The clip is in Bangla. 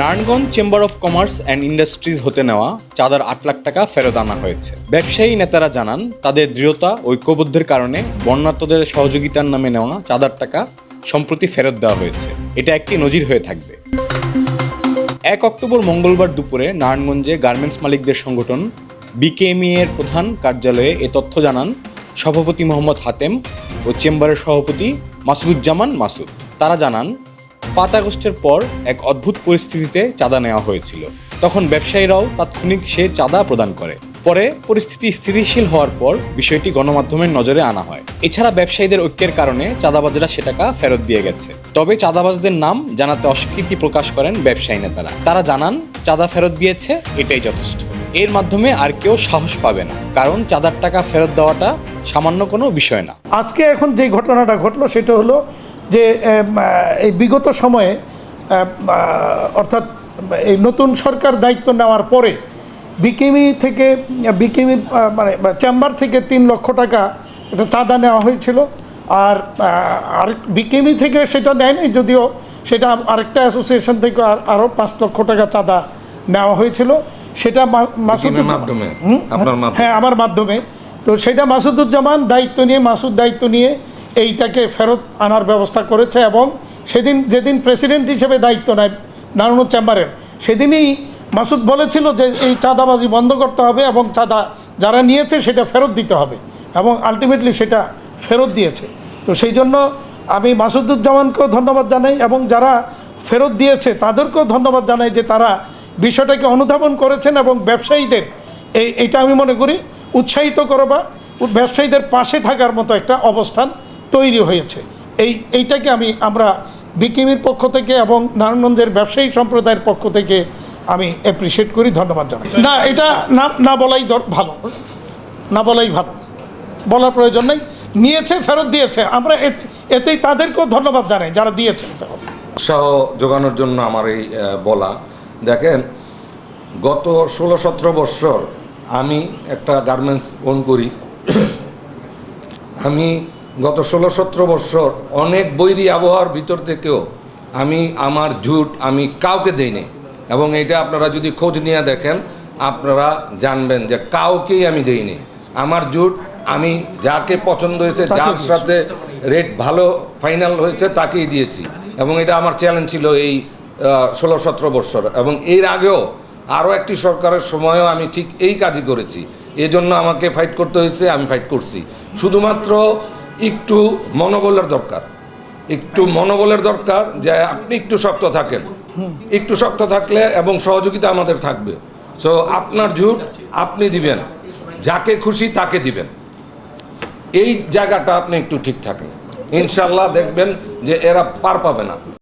Narayanganj chamber of commerce and industries হতে নেওয়া চাঁদার আট লাখ টাকা ফেরত আনা হয়েছে। ব্যবসায়ী নেতারা জানান, তাদের দৃঢ়তা, ঐক্যবদ্ধের কারণে বন্যার্তদের সহযোগিতার নামে নেওয়া চাঁদার টাকা সম্প্রতি ফেরত দেওয়া হয়েছে। এটা একটি নজির হয়ে থাকবে। এক অক্টোবর মঙ্গলবার দুপুরে নারায়ণগঞ্জে গার্মেন্টস মালিকদের সংগঠন বিকেএমই এর প্রধান কার্যালয়ে এ তথ্য জানান সভাপতি মোহাম্মদ হাতেম ও চেম্বারের সভাপতি মাসুদুজ্জামান মাসুদ। তারা জানান পাঁচ আগস্টের পর এক অদ্ভুত পরিস্থিতিতে চাঁদা নেওয়া হয়েছিল। তখন ব্যবসায়ীরাও তাৎক্ষণিক সে চাঁদা প্রদান করে। পরে পরিস্থিতি স্থিতিশীল হওয়ার পর বিষয়টি গণমাধ্যমের নজরে আনা হয়। এছাড়া ব্যবসায়ীদের ঐক্যের কারণে চাঁদাবাজরা সে টাকা ফেরত দিয়ে গেছে। তবে চাঁদাবাজদের নাম জানাতে অস্বীকৃতি প্রকাশ করেন ব্যবসায়ী নেতারা। তারা জানান, চাঁদা ফেরত দিয়েছে, এটাই যথেষ্ট। এর মাধ্যমে আর কেউ সাহস পাবে না। কারণ চাঁদার টাকা ফেরত দেওয়াটা সামান্য কোনো বিষয় না। আজকে এখন যে ঘটনাটা ঘটলো, সেটা হলো যে এই বিগত সময়ে অর্থাৎ এই নতুন সরকার দায়িত্ব নেওয়ার পরে বিকেমি থেকে বিকেমি মানে চেম্বার থেকে তিন লক্ষ টাকা এটা চাঁদা নেওয়া হয়েছিল আর আর বিকেমি থেকে সেটা নেয়নি যদিও সেটা আরেকটা অ্যাসোসিয়েশন থেকে আর আরও পাঁচ লক্ষ টাকা চাঁদা নেওয়া হয়েছিল সেটা মা- মাধ্যমে? হুম, আপনার মাধ্যমে? হ্যাঁ আমার মাধ্যমে তো সেটা মাসুদুজ্জামান দায়িত্ব নিয়ে মাসুদ দায়িত্ব নিয়ে এইটাকে ফেরত আনার ব্যবস্থা করেছে এবং সেদিন, যেদিন প্রেসিডেন্ট হিসেবে দায়িত্ব নেয় নারায়ণ চেম্বারের, সেদিনই মাসুদ বলেছিল যে এই চাঁদাবাজি বন্ধ করতে হবে এবং চাঁদা যারা নিয়েছে সেটা ফেরত দিতে হবে এবং আলটিমেটলি সেটা ফেরত দিয়েছে। তো সেই জন্য আমি মাসুদুজ্জামানকেও ধন্যবাদ জানাই এবং যারা ফেরত দিয়েছে তাদেরকেও ধন্যবাদ জানাই যে তারা বিষয়টাকে অনুধাবন করেছেন এবং ব্যবসায়ীদের এই এটা আমি মনে করি, উৎসাহিত করো বা ব্যবসায়ীদের পাশে থাকার মতো একটা অবস্থান তৈরি হয়েছে। এই, এইটাকে আমি, আমরা বিকিমির পক্ষ থেকে এবং নারায়ণগঞ্জের ব্যবসায়ী সম্প্রদায়ের পক্ষ থেকে আমি অ্যাপ্রিসিয়েট করি, ধন্যবাদ জানাই। না, এটা না না বলাই ভালো। না বলাই ভালো। বলার প্রয়োজন নেই। নিয়েছে, ফেরত দিয়েছে। আমরা এতে- এতেই তাদেরকেও ধন্যবাদ জানাই, যারা দিয়েছেন ফেরত। উৎসাহ যোগানোর জন্য আমার এই বলা। দেখেন, গত ষোলো সতেরো বৎসর আমি একটা গার্মেন্টস ওন করি। আমি গত ষোলো সতেরো বৎসর অনেক বৈরী আবহাওয়ার ভিতর থেকেও আমি আমার ঝুট আমি কাউকে দেইনি। এবং এটা আপনারা যদি খোঁজ নিয়ে দেখেন আপনারা জানবেন যে কাউকেই আমি দেইনি। আমার জুট আমি যাকে পছন্দ হয়েছে যার সাথে রেট ভালো ফাইনাল হয়েছে তাকেই দিয়েছি। এবং এটা আমার চ্যালেঞ্জ ছিল এই ষোলো সতেরো বৎসর এবং এর আগেও আরও একটি সরকারের সময়ও আমি ঠিক এই কাজই করেছি। এজন্য আমাকে ফাইট করতে হয়েছে আমি ফাইট করছি। শুধুমাত্র একটু মনোবলের দরকার। একটু মনোবলের দরকার যে আপনি একটু শক্ত থাকেন। একটু শক্ত থাকলে এবং সহযোগিতা আমাদের থাকবে। সো আপনার ঝুট আপনি দিবেন। যাকে খুশি তাকে দিবেন। এই জায়গাটা আপনি একটু ঠিক থাকেন। ইনশাল্লাহ দেখবেন যে এরা পার পাবে না।